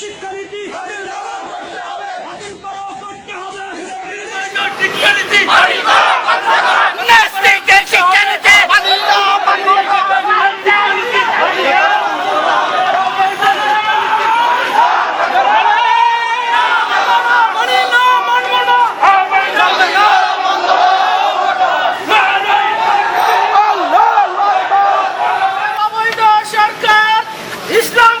শিক্ষানীতি ইসলামকে